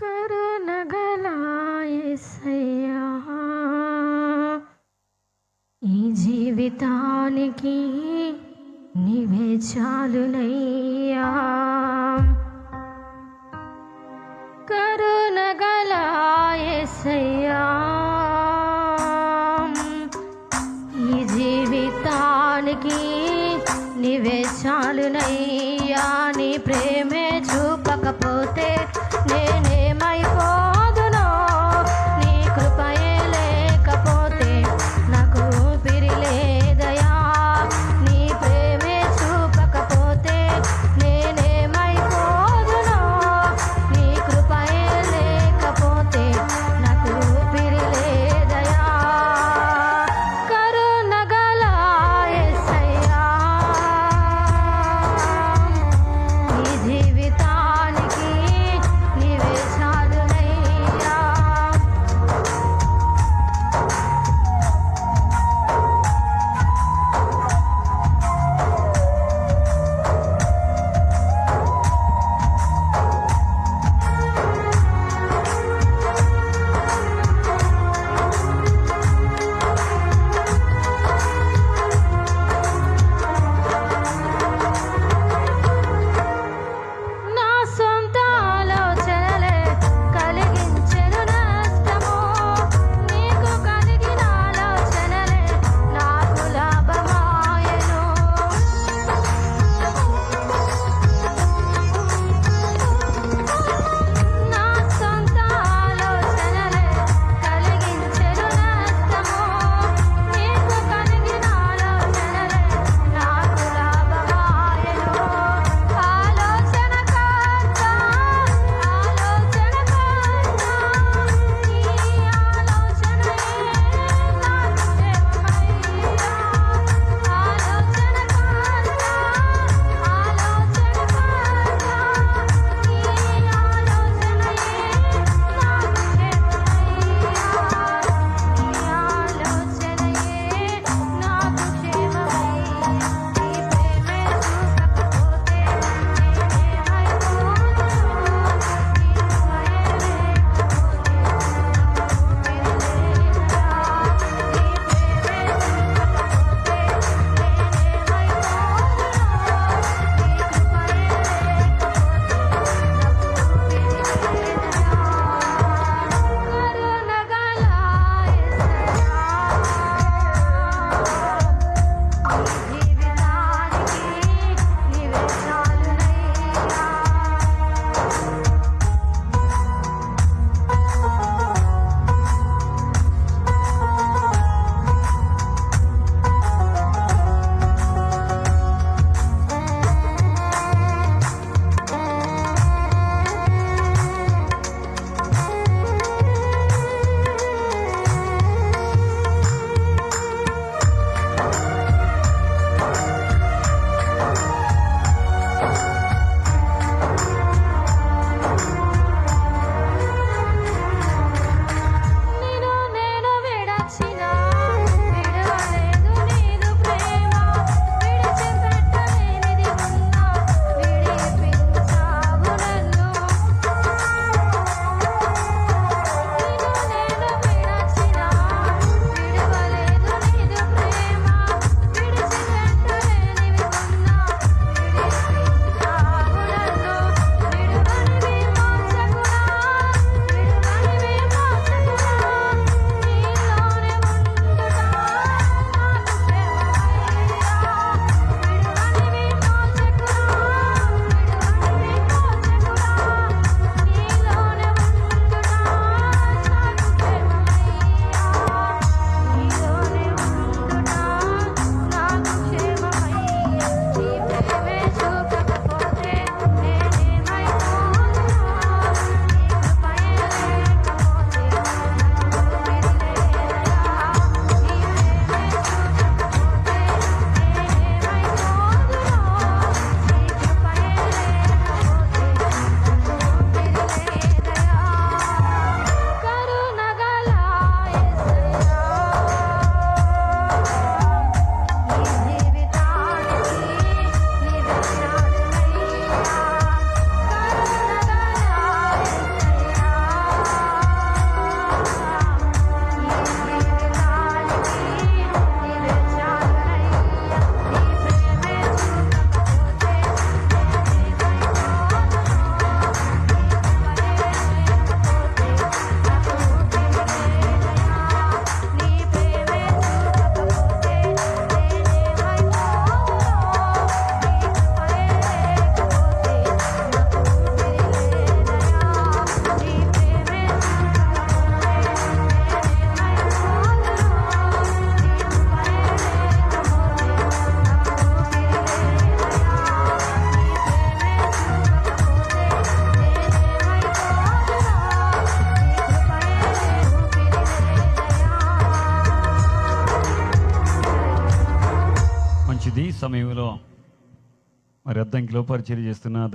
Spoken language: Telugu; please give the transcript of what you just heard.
కరుణగలాయసయ్యా ఈ జీవితానికి నీవే చాలునయ్యా. కరుణగలాయసయ్యా ఈ జీవితానికి నీవే చాలునయ్యా. నీ ప్రేమ సమయంలో మరి అద్దంకిలో పరిచయం చేస్తున్న